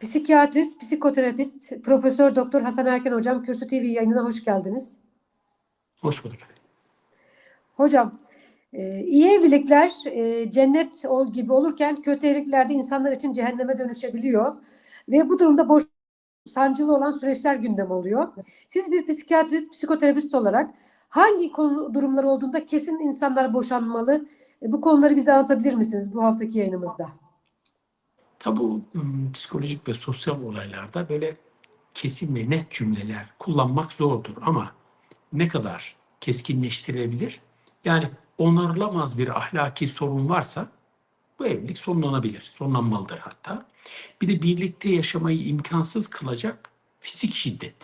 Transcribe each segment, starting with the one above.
Psikiyatrist, psikoterapist, Profesör Doktor Hasan Erken Hocam Kürsü TV yayınına hoş geldiniz. Hoş bulduk. Hocam, e, iyi evlilikler e, cennet ol gibi olurken kötü evlilikler de insanlar için cehenneme dönüşebiliyor. Ve bu durumda boş sancılı olan süreçler gündem oluyor. Siz bir psikiyatrist, psikoterapist olarak hangi konu durumlar olduğunda kesin insanlar boşanmalı? E, bu konuları bize anlatabilir misiniz bu haftaki yayınımızda? Tabi bu psikolojik ve sosyal olaylarda böyle kesin ve net cümleler kullanmak zordur ama ne kadar keskinleştirilebilir? Yani onarılamaz bir ahlaki sorun varsa bu evlilik sonlanabilir, sonlanmalıdır hatta. Bir de birlikte yaşamayı imkansız kılacak fizik şiddet.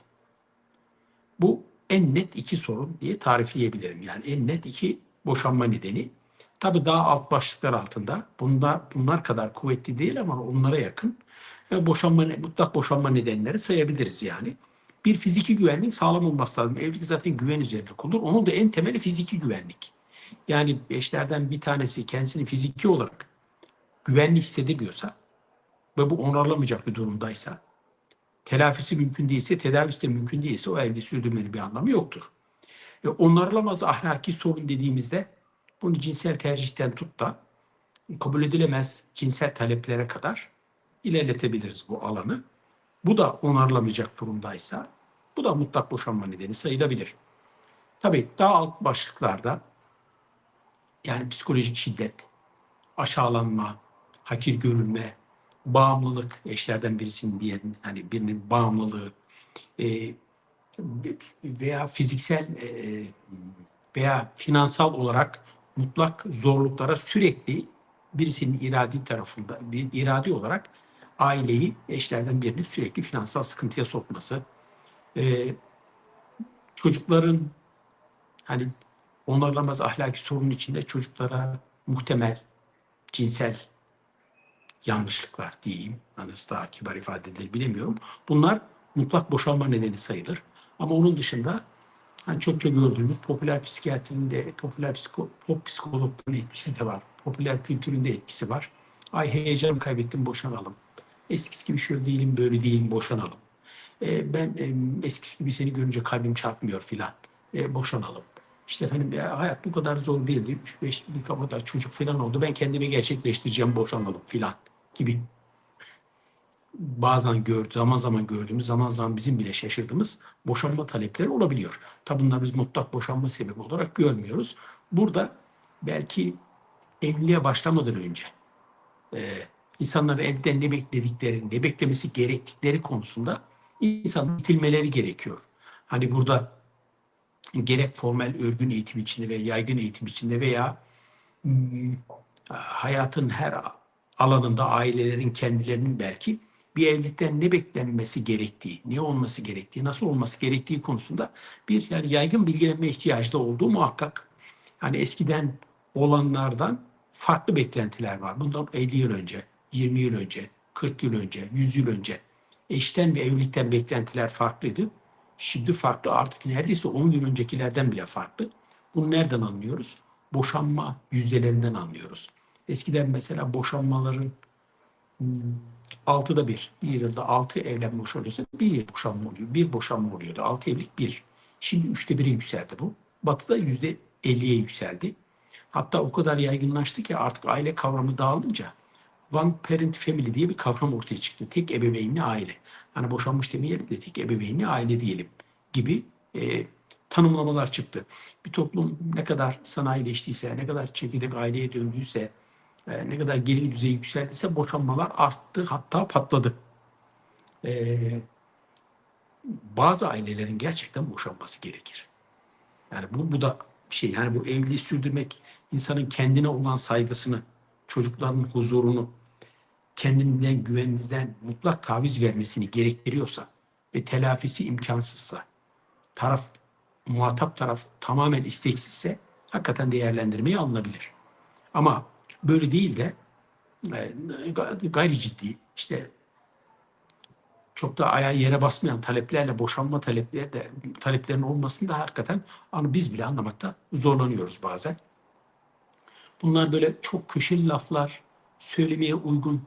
Bu en net iki sorun diye tarifleyebilirim. Yani en net iki boşanma nedeni. Tabii daha alt başlıklar altında. Bunda bunlar kadar kuvvetli değil ama onlara yakın. e, Boşanma, mutlak boşanma nedenleri sayabiliriz yani. Bir fiziki güvenlik sağlam olması lazım. Evlilik zaten güven üzerine kurulur. Onun da en temeli fiziki güvenlik. Yani eşlerden bir tanesi kendisini fiziki olarak güvenli hissedemiyorsa ve bu onarlamayacak bir durumdaysa, telafisi mümkün değilse, tedavisi de mümkün değilse o evliliği sürdürmenin bir anlamı yoktur. E, onarılamaz ahlaki sorun dediğimizde bunu cinsel tercihten tut da kabul edilemez cinsel taleplere kadar ilerletebiliriz bu alanı. Bu da onarılamayacak durumdaysa bu da mutlak boşanma nedeni sayılabilir. Tabii daha alt başlıklarda yani psikolojik şiddet, aşağılanma, hakir görülme, bağımlılık eşlerden birisinin diye hani birinin bağımlılığı e, veya fiziksel e, veya finansal olarak mutlak zorluklara sürekli birisinin iradi tarafında bir iradi olarak aileyi eşlerden birini sürekli finansal sıkıntıya sokması e, çocukların hani onarılamaz ahlaki sorunun içinde çocuklara muhtemel cinsel yanlışlıklar diyeyim. Nasıl daha kibar ifade edilir bilemiyorum. Bunlar mutlak boşanma nedeni sayılır. Ama onun dışında hani çokça gördüğümüz popüler psikiyatrinde, popüler psiko, pop psikologların etkisi de var. Popüler kültüründe etkisi var. Ay heyecanımı kaybettim boşanalım. Eskisi gibi şöyle değilim böyle değilim boşanalım. E, ben e, eskisi gibi seni görünce kalbim çarpmıyor filan. E, boşanalım. İşte efendim ya, hayat bu kadar zor değildi. 3-5 bir kadar çocuk filan oldu. Ben kendimi gerçekleştireceğim boşanalım filan gibi bazen gördü, zaman zaman gördüğümüz, zaman zaman bizim bile şaşırdığımız boşanma talepleri olabiliyor. Tabi bunları biz mutlak boşanma sebebi olarak görmüyoruz. Burada belki evliliğe başlamadan önce e, insanların evden ne bekledikleri, ne beklemesi gerektikleri konusunda insanın itilmeleri gerekiyor. Hani burada gerek formel örgün eğitim içinde ve yaygın eğitim içinde veya hmm, hayatın her alanında ailelerin kendilerinin belki bir evlilikten ne beklenmesi gerektiği, ne olması gerektiği, nasıl olması gerektiği konusunda bir yani yaygın bilgilenme ihtiyacı da olduğu muhakkak. Hani eskiden olanlardan farklı beklentiler var. Bundan 50 yıl önce, 20 yıl önce, 40 yıl önce, 100 yıl önce eşten ve evlilikten beklentiler farklıydı. Şimdi farklı artık neredeyse 10 yıl öncekilerden bile farklı. Bunu nereden anlıyoruz? Boşanma yüzdelerinden anlıyoruz. Eskiden mesela boşanmaların altıda bir, bir yılda altı evlen boşanıyorsa bir yıl boşanma oluyor. Bir boşanma oluyordu. Altı evlilik bir. Şimdi üçte bire yükseldi bu. Batı'da yüzde elliye yükseldi. Hatta o kadar yaygınlaştı ki artık aile kavramı dağılınca one parent family diye bir kavram ortaya çıktı. Tek ebeveynli aile. Hani boşanmış demeyelim de tek ebeveynli aile diyelim gibi e, tanımlamalar çıktı. Bir toplum ne kadar sanayileştiyse, ne kadar çekirdek aileye döndüyse, e, ne kadar gelir düzeyi yükseldiyse boşanmalar arttı hatta patladı. E, bazı ailelerin gerçekten boşanması gerekir. Yani bu, bu da bir şey. Yani bu evliliği sürdürmek insanın kendine olan saygısını, çocukların huzurunu, kendinden güveninden mutlak taviz vermesini gerektiriyorsa ve telafisi imkansızsa, taraf muhatap taraf tamamen isteksizse hakikaten değerlendirmeye alınabilir. Ama böyle değil de e, gayri ciddi işte çok da ayağı yere basmayan taleplerle boşanma talepleri de taleplerin olmasında hakikaten onu biz bile anlamakta zorlanıyoruz bazen. Bunlar böyle çok köşeli laflar söylemeye uygun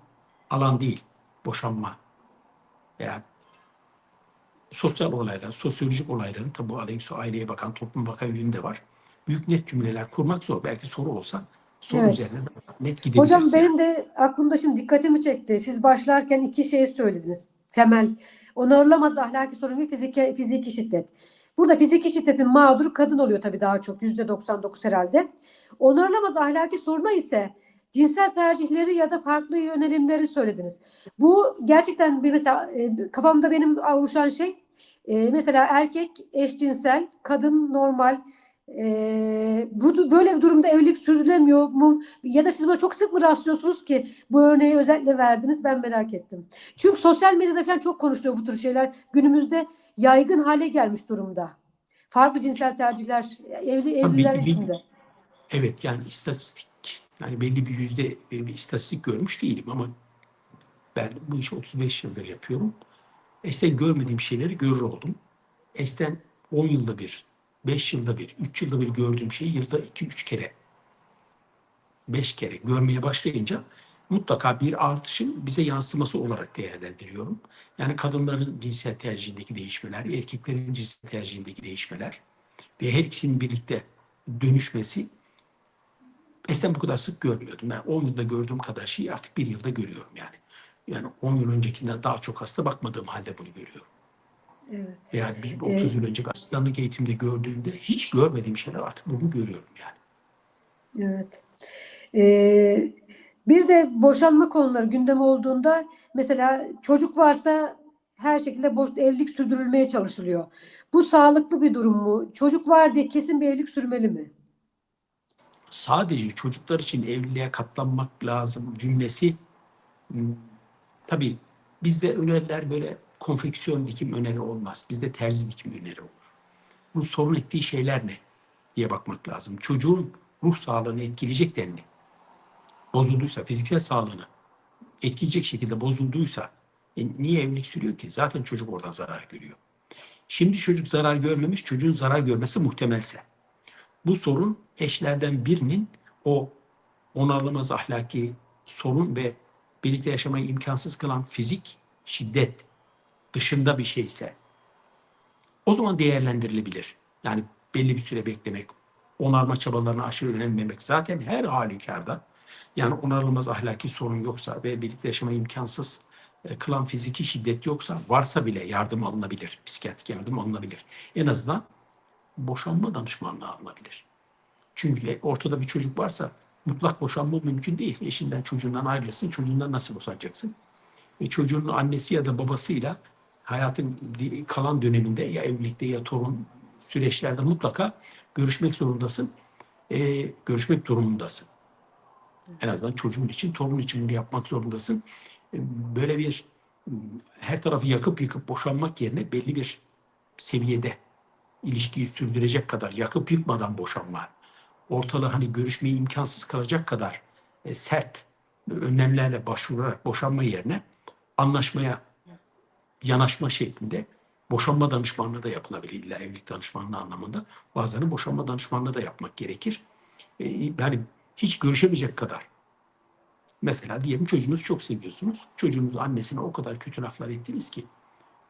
alan değil boşanma veya sosyal olaylar, sosyolojik olayların tabi bu aileye, bakan, toplum bakan yönünde var. Büyük net cümleler kurmak zor. Belki soru olsa soru Evet. üzerine net gidebiliriz. Hocam benim de aklımda şimdi dikkatimi çekti. Siz başlarken iki şey söylediniz. Temel. Onarılamaz ahlaki sorun ve fiziki, fiziki şiddet. Burada fiziki şiddetin mağduru kadın oluyor tabii daha çok. Yüzde 99 herhalde. Onarılamaz ahlaki soruna ise cinsel tercihleri ya da farklı yönelimleri söylediniz. Bu gerçekten bir mesela e, kafamda benim oluşan şey e, mesela erkek eşcinsel, kadın normal. E, bu böyle bir durumda evlilik sürdürülemiyor mu? Ya da siz bana çok sık mı rastlıyorsunuz ki bu örneği özellikle verdiniz? Ben merak ettim. Çünkü sosyal medyada falan çok konuşuluyor bu tür şeyler. Günümüzde yaygın hale gelmiş durumda. Farklı cinsel tercihler evli Tabii, evliler bir- içinde. Evet yani istatistik yani belli bir yüzde e, bir istatistik görmüş değilim ama ben bu işi 35 yıldır yapıyorum. Esten görmediğim şeyleri görür oldum. Esten 10 yılda bir, 5 yılda bir, 3 yılda bir gördüğüm şeyi yılda 2-3 kere, 5 kere görmeye başlayınca mutlaka bir artışın bize yansıması olarak değerlendiriyorum. Yani kadınların cinsel tercihindeki değişmeler, erkeklerin cinsel tercihindeki değişmeler ve her ikisinin birlikte dönüşmesi Eskiden bu kadar sık görmüyordum. Ben 10 yılda gördüğüm kadar şeyi artık bir yılda görüyorum yani. Yani 10 yıl öncekinden daha çok hasta bakmadığım halde bunu görüyorum. Evet. Veya bir 30 yıl önce asistanlık eğitimde gördüğümde hiç görmediğim şeyler artık bunu görüyorum yani. Evet. Ee, bir de boşanma konuları gündem olduğunda mesela çocuk varsa her şekilde boş evlilik sürdürülmeye çalışılıyor. Bu sağlıklı bir durum mu? Çocuk var diye kesin bir evlilik sürmeli mi? Sadece çocuklar için evliliğe katlanmak lazım cümlesi hmm, tabii bizde öneriler böyle konfeksiyon dikim öneri olmaz. Bizde terzi dikim öneri olur. Bu sorun ettiği şeyler ne diye bakmak lazım. Çocuğun ruh sağlığını etkileyecek denli bozulduysa, fiziksel sağlığını etkileyecek şekilde bozulduysa e, niye evlilik sürüyor ki? Zaten çocuk oradan zarar görüyor. Şimdi çocuk zarar görmemiş, çocuğun zarar görmesi muhtemelse. Bu sorun eşlerden birinin o onarılamaz ahlaki sorun ve birlikte yaşamayı imkansız kılan fizik şiddet dışında bir şeyse o zaman değerlendirilebilir. Yani belli bir süre beklemek, onarma çabalarına aşırı önemlemek zaten her halükarda yani onarılmaz ahlaki sorun yoksa ve birlikte yaşamayı imkansız e, kılan fiziki şiddet yoksa varsa bile yardım alınabilir. Psikiyatrik yardım alınabilir. En azından boşanma danışmanlığı alınabilir. Çünkü ortada bir çocuk varsa mutlak boşanma mümkün değil. Eşinden çocuğundan ayrılsın. Çocuğundan nasıl boşanacaksın? Ve çocuğun annesi ya da babasıyla hayatın kalan döneminde ya evlilikte ya torun süreçlerde mutlaka görüşmek zorundasın. Ee, görüşmek durumundasın. En azından çocuğun için, torun için bunu yapmak zorundasın. Ee, Böyle bir her tarafı yakıp yıkıp boşanmak yerine belli bir seviyede ilişkiyi sürdürecek kadar yakıp yıkmadan boşanma, ortalığı hani görüşmeyi imkansız kılacak kadar e, sert önlemlerle başvurarak boşanma yerine anlaşmaya yanaşma şeklinde boşanma danışmanlığı da yapılabilir. İlla evlilik danışmanlığı anlamında. Bazılarını boşanma danışmanlığı da yapmak gerekir. E, yani hiç görüşemeyecek kadar. Mesela diyelim çocuğunuzu çok seviyorsunuz. Çocuğunuz annesine o kadar kötü laflar ettiniz ki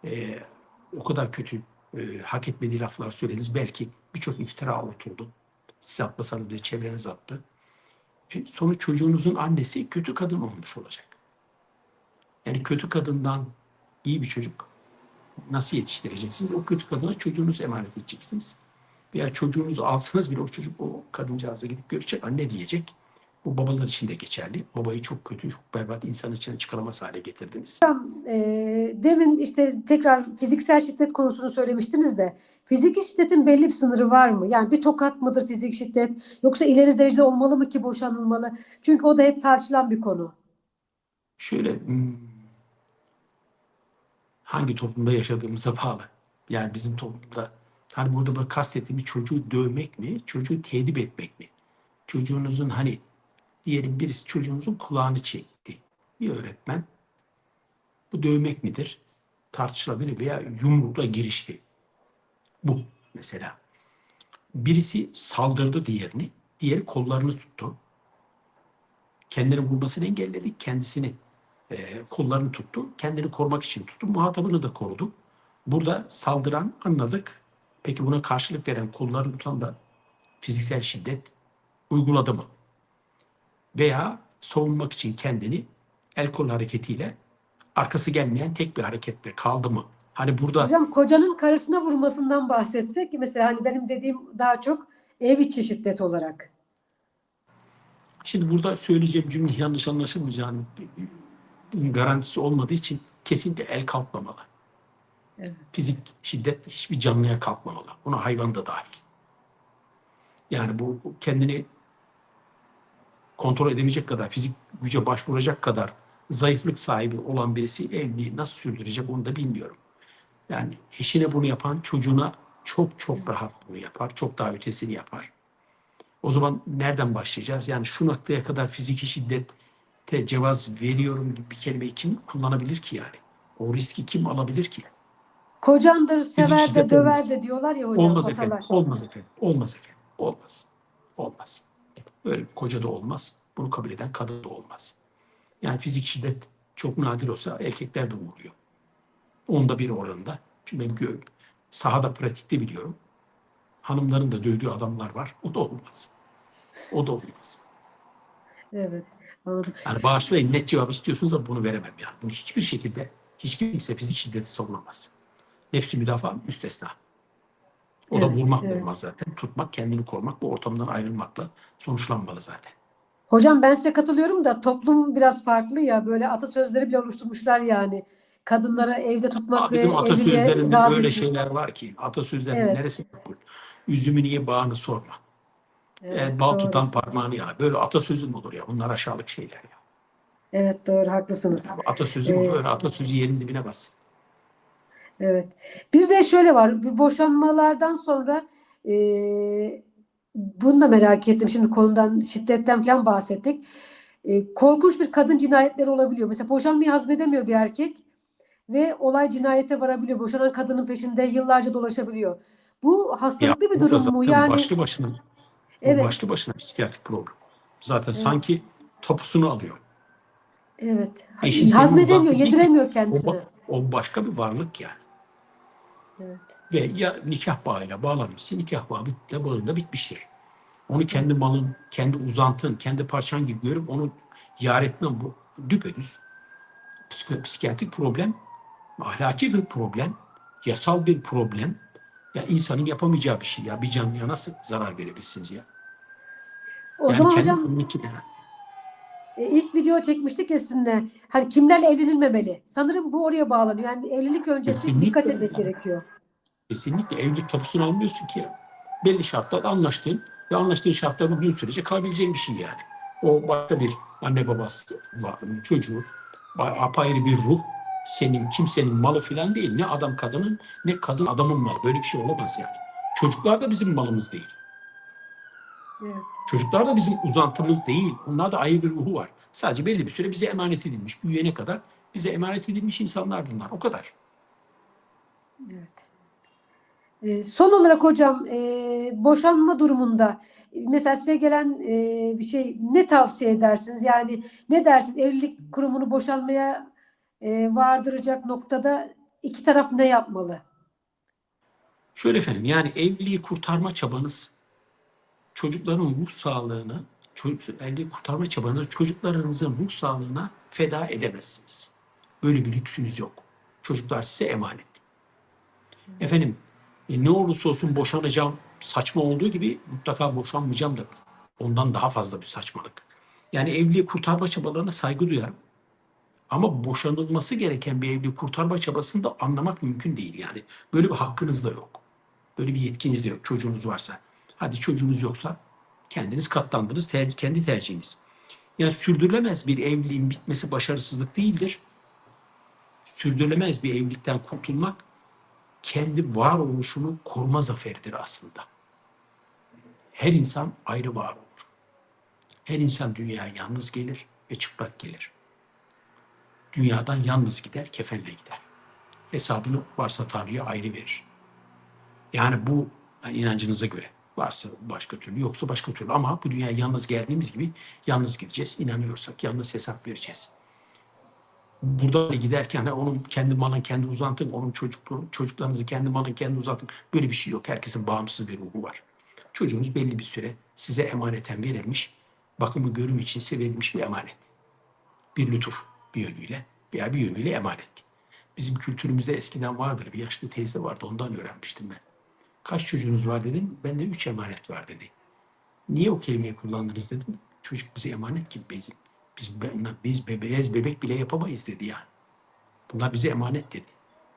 e, o kadar kötü e, hak etmediği laflar söylediniz. Belki birçok iftira oturdu. Siz atmasanız bile çevreniz attı. E, sonuç çocuğunuzun annesi kötü kadın olmuş olacak. Yani kötü kadından iyi bir çocuk nasıl yetiştireceksiniz? O kötü kadına çocuğunuzu emanet edeceksiniz. Veya çocuğunuzu alsanız bile o çocuk o kadıncağıza gidip görecek, anne diyecek. Bu babalar için de geçerli. Babayı çok kötü, çok berbat insan içine çıkaramaz hale getirdiniz. E, demin işte tekrar fiziksel şiddet konusunu söylemiştiniz de fiziki şiddetin belli bir sınırı var mı? Yani bir tokat mıdır fizik şiddet yoksa ileri derecede olmalı mı ki boşanılmalı? Çünkü o da hep tartışılan bir konu. Şöyle hmm, hangi toplumda yaşadığımıza bağlı. Yani bizim toplumda hani burada bak kastettiğim bir çocuğu dövmek mi, çocuğu tedip etmek mi? Çocuğunuzun hani diyelim birisi çocuğunuzun kulağını çekti. Bir öğretmen bu dövmek midir? Tartışılabilir veya yumrukla girişti. Bu mesela. Birisi saldırdı diğerini, diğeri kollarını tuttu. Kendini vurmasını engelledi, kendisini e, kollarını tuttu. Kendini korumak için tuttu. Muhatabını da korudu. Burada saldıran anladık. Peki buna karşılık veren kollarını tutan da fiziksel şiddet uyguladı mı? Veya savunmak için kendini el kol hareketiyle arkası gelmeyen tek bir hareketle kaldı mı? Hani burada Hocam kocanın karısına vurmasından bahsetsek mesela hani benim dediğim daha çok ev içi şiddet olarak. Şimdi burada söyleyeceğim cümle yanlış anlaşılmayacağını garantisi olmadığı için kesinlikle el kalkmamalı. Evet. Fizik şiddet hiçbir canlıya kalkmamalı. Buna hayvan da dahil. Yani bu kendini kontrol edemeyecek kadar, fizik güce başvuracak kadar zayıflık sahibi olan birisi evliliği nasıl sürdürecek onu da bilmiyorum. Yani eşine bunu yapan çocuğuna çok çok rahat bunu yapar. Çok daha ötesini yapar. O zaman nereden başlayacağız? Yani şu noktaya kadar fiziki şiddete cevaz veriyorum gibi bir kelimeyi kim kullanabilir ki yani? O riski kim alabilir ki? Kocandır, sever de döver olmaz. de diyorlar ya hocam olmaz atalar. efendim. Olmaz efendim. Olmaz efendim. Olmaz. Olmaz. Böyle bir koca da olmaz. Bunu kabul eden kadın da olmaz. Yani fizik şiddet çok nadir olsa erkekler de vuruyor. Onda bir oranında. Çünkü ben gör, sahada pratikte biliyorum. Hanımların da dövdüğü adamlar var. O da olmaz. O da olmaz. Evet. Anladım. Yani bağışlayın net cevap istiyorsunuz ama bunu veremem yani. Bunu hiçbir şekilde hiç kimse fizik şiddeti savunamaz. Nefsi müdafaa müstesna. O da Evet, vurmak evet. olmaz zaten. Tutmak, kendini korumak, bu ortamdan ayrılmakla sonuçlanmalı zaten. Hocam ben size katılıyorum da toplum biraz farklı ya böyle atasözleri bile oluşturmuşlar yani. Kadınlara evde tutmak Aa, ve bizim evliliğe atasözlerinde böyle şeyler var ki. Atasözlerinin Evet. neresi bu? Üzümü niye bağını sorma. Evet, e, bal doğru. tutan parmağını ya. Böyle atasözü mü olur ya? Bunlar aşağılık şeyler ya. Evet doğru haklısınız. Atasözü mü? Ee, Böyle atasözü yerin dibine bassın. Evet. Bir de şöyle var. Bu boşanmalardan sonra e, bunu da merak ettim. Şimdi konudan şiddetten falan bahsettik. E, korkunç bir kadın cinayetleri olabiliyor. Mesela boşanmayı hazmedemiyor bir erkek ve olay cinayete varabiliyor. Boşanan kadının peşinde yıllarca dolaşabiliyor. Bu Ya hastalıklı bir bu da durum mu? Yani başlı başına o evet, başlı başına psikiyatrik problem. Zaten Evet. sanki tapusunu alıyor. evet. Senin Hazmedemiyor, yediremiyor O, kendisine. ba- o başka bir varlık yani. Evet. Ve ya nikah bağıyla bağlanmışsın, nikah bağı bitti, bağında bitmiştir. Onu kendi malın, kendi uzantın, kendi parçan gibi görüp onu yar etmen bu düpedüz psikiyatrik problem, ahlaki bir problem, yasal bir problem. Ya insanın yapamayacağı bir şey ya. Bir canlıya nasıl zarar verebilirsiniz ya? O yani zaman hocam E, ilk video çekmiştik ya sizinle. Hani kimlerle evlenilmemeli? Sanırım bu oraya bağlanıyor. Yani evlilik öncesi Kesinlikle dikkat etmek yani. gerekiyor. Kesinlikle evlilik tapusunu almıyorsun ki ya. Belli şartlarda anlaştığın ve anlaştığın şartlar uyduğun sürece kalabileceğin bir şey yani. O başka bir anne babası var, çocuğu, apayrı bir ruh. Senin kimsenin malı falan değil. Ne adam kadının ne kadın adamın malı. Böyle bir şey olamaz yani. Çocuklar da bizim malımız değil. Evet. Çocuklar da bizim uzantımız değil. Onlar da ayrı bir ruhu var. Sadece belli bir süre bize emanet edilmiş. Büyüyene kadar bize emanet edilmiş insanlar bunlar. O kadar. Evet. E, son olarak hocam e, boşanma durumunda e, mesela size gelen e, bir şey ne tavsiye edersiniz? Yani ne dersiniz? Evlilik kurumunu boşanmaya e, vardıracak noktada iki taraf ne yapmalı? Şöyle efendim yani evliliği kurtarma çabanız çocukların ruh sağlığını çocuk, evliliği kurtarma çabanızı çocuklarınızın ruh sağlığına feda edemezsiniz. Böyle bir lüksünüz yok. Çocuklar size emanet. Efendim e, ne olursa olsun boşanacağım saçma olduğu gibi mutlaka boşanmayacağım da ondan daha fazla bir saçmalık. Yani evliliği kurtarma çabalarına saygı duyarım. Ama boşanılması gereken bir evliliği kurtarma çabasını da anlamak mümkün değil yani. Böyle bir hakkınız da yok. Böyle bir yetkiniz de yok çocuğunuz varsa. Hadi çocuğunuz yoksa kendiniz katlandınız, ter- kendi tercihiniz. Yani sürdürülemez bir evliliğin bitmesi başarısızlık değildir. Sürdürülemez bir evlilikten kurtulmak kendi varoluşunu koruma zaferidir aslında. Her insan ayrı var olur. Her insan dünyaya yalnız gelir ve çıplak gelir. Dünyadan yalnız gider, kefenle gider. Hesabını varsa Tanrı'ya ayrı verir. Yani bu yani inancınıza göre. Varsa başka türlü yoksa başka türlü. Ama bu dünyaya yalnız geldiğimiz gibi yalnız gideceğiz. İnanıyorsak yalnız hesap vereceğiz. Burada hani giderken de onun kendi malın kendi uzantın, onun çocukluğun, çocuklarınızı kendi malın kendi uzantın. Böyle bir şey yok. Herkesin bağımsız bir ruhu var. Çocuğunuz belli bir süre size emaneten verilmiş, bakımı görüm için size verilmiş bir emanet. Bir lütuf bir yönüyle veya bir yönüyle emanet. Bizim kültürümüzde eskiden vardır. Bir yaşlı teyze vardı. Ondan öğrenmiştim ben. Kaç çocuğunuz var dedim. Bende üç emanet var dedi. Niye o kelimeyi kullandınız dedim. Çocuk bize emanet gibi bizim. Biz, biz bebeğiz bebek bile yapamayız dedi yani. Bunlar bize emanet dedi.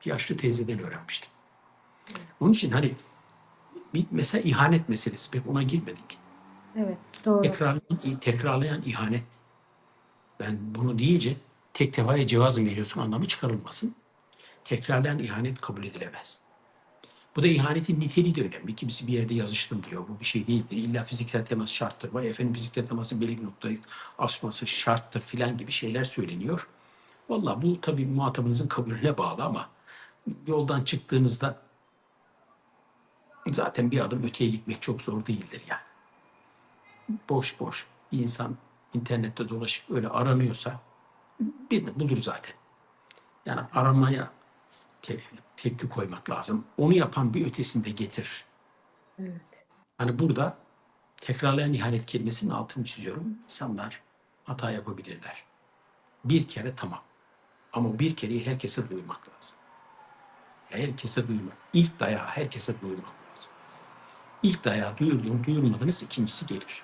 Bir yaşlı teyzeden öğrenmiştim. Onun için hani bir mesela ihanet meselesi. Pek ona girmedik. Evet, doğru. Tekrarlayan, tekrarlayan ihanet. Ben bunu deyince tek tefaya cevaz mı veriyorsun anlamı çıkarılmasın. Tekrarlayan ihanet kabul edilemez. Bu da ihanetin niteliği de önemli. Kimisi bir yerde yazıştım diyor. Bu bir şey değildir. İlla fiziksel temas şarttır. Vay efendim fiziksel teması belli bir noktayı aşması şarttır filan gibi şeyler söyleniyor. Vallahi bu tabii muhatabınızın kabulüne bağlı ama yoldan çıktığınızda zaten bir adım öteye gitmek çok zor değildir yani boş boş bir insan internette dolaşıp öyle aranıyorsa birini bulur zaten. Yani aramaya te- tepki koymak lazım. Onu yapan bir ötesini de getir. Evet. Hani burada tekrarlayan ihanet kelimesinin altını çiziyorum. İnsanlar hata yapabilirler. Bir kere tamam. Ama bir kereyi herkese duymak lazım. Herkese duymak. İlk dayağı herkese duymak lazım. İlk dayağı duyurdun, duyurmadınız ikincisi gelir.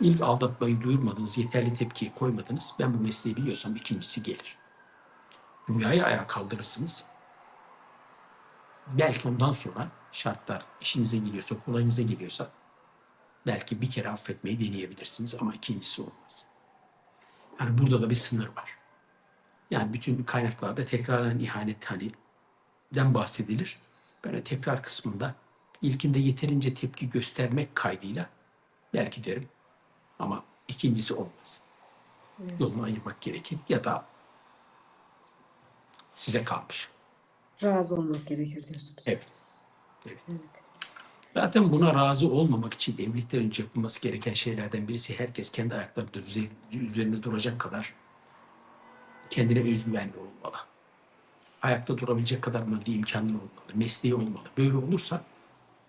İlk aldatmayı duyurmadınız, yeterli tepkiyi koymadınız. Ben bu mesleği biliyorsam ikincisi gelir. Dünyayı ayağa kaldırırsınız. Belki ondan sonra şartlar işinize geliyorsa, kolayınıza geliyorsa belki bir kere affetmeyi deneyebilirsiniz ama ikincisi olmaz. Yani burada da bir sınır var. Yani bütün kaynaklarda tekrarlanan ihanet hani den bahsedilir. Böyle tekrar kısmında ilkinde yeterince tepki göstermek kaydıyla belki derim ama ikincisi olmaz. Yolunu ayırmak gerekir ya da size kalmış. Razı olmak gerekir diyorsunuz. Evet. evet. Evet. Zaten buna razı olmamak için evlilikten önce yapılması gereken şeylerden birisi herkes kendi ayaklarında düze- üzerinde duracak kadar kendine özgüvenli olmalı. Ayakta durabilecek kadar maddi imkanı olmalı, mesleği olmalı. Böyle olursa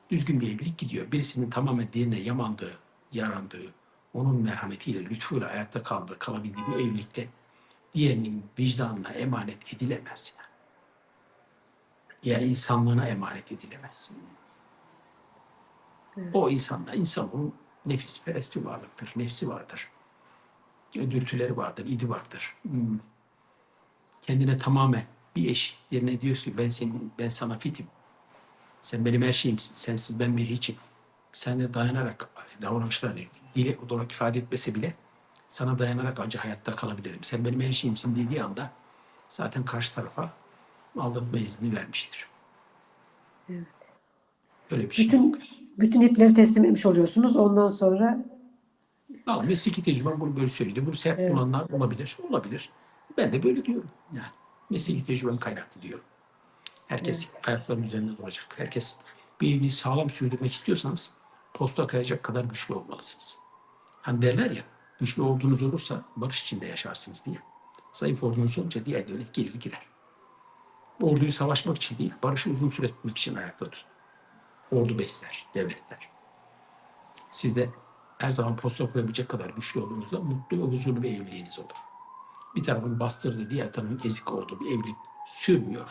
düzgün bir evlilik gidiyor. Birisinin tamamen diğerine yamandığı, yarandığı, onun merhametiyle, lütfuyla ayakta kaldığı, kalabildiği bir evlilikte diğerinin vicdanına emanet edilemez yani. Ya insanlığına emanet edilemez. O insanda insanın nefis perest bir varlıktır, nefsi vardır. Dürtüleri vardır, idi vardır. Hmm. Kendine tamamen bir eş yerine diyor ki ben senin, ben sana fitim. Sen benim her şeyimsin. Sensiz ben bir hiçim. Sen de dayanarak davranışlarını dile olarak ifade etmese bile sana dayanarak acı hayatta kalabilirim. Sen benim her şeyimsin dediği anda zaten karşı tarafa aldatma izni vermiştir. Evet. Öyle bir şey yok. Bütün bütün ipleri teslim etmiş oluyorsunuz. Ondan sonra Valla mesleki tecrübem bunu böyle söyledi. Bunu sert Evet. bulanlar olabilir. Olabilir. Ben de böyle diyorum. Yani mesleki tecrübem kaynaklı diyorum. Herkes ayaklarının üzerinde duracak. Herkes bir evliliği sağlam sürdürmek istiyorsanız posta kayacak kadar güçlü olmalısınız. Hani derler ya güçlü olduğunuz olursa barış içinde yaşarsınız diye. Zayıf olduğunuz olunca diğer devlet gelir girer. Orduyu savaşmak için değil, barışı uzun süre tutmak için ayakta tutun. Ordu besler, devletler. Siz de her zaman posta koyabilecek kadar güçlü olduğunuzda mutlu ve huzurlu bir evliliğiniz olur. Bir tarafın bastırdığı, diğer tarafın ezik olduğu bir evlilik sürmüyor.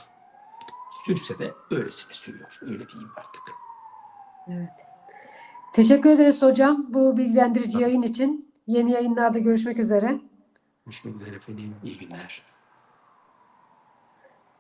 Sürse de öylesine sürüyor. Öyle diyeyim artık. evet. Teşekkür ederiz hocam bu bilgilendirici yayın için. Yeni yayınlarda görüşmek üzere. Görüşmek üzere efendim. İyi günler.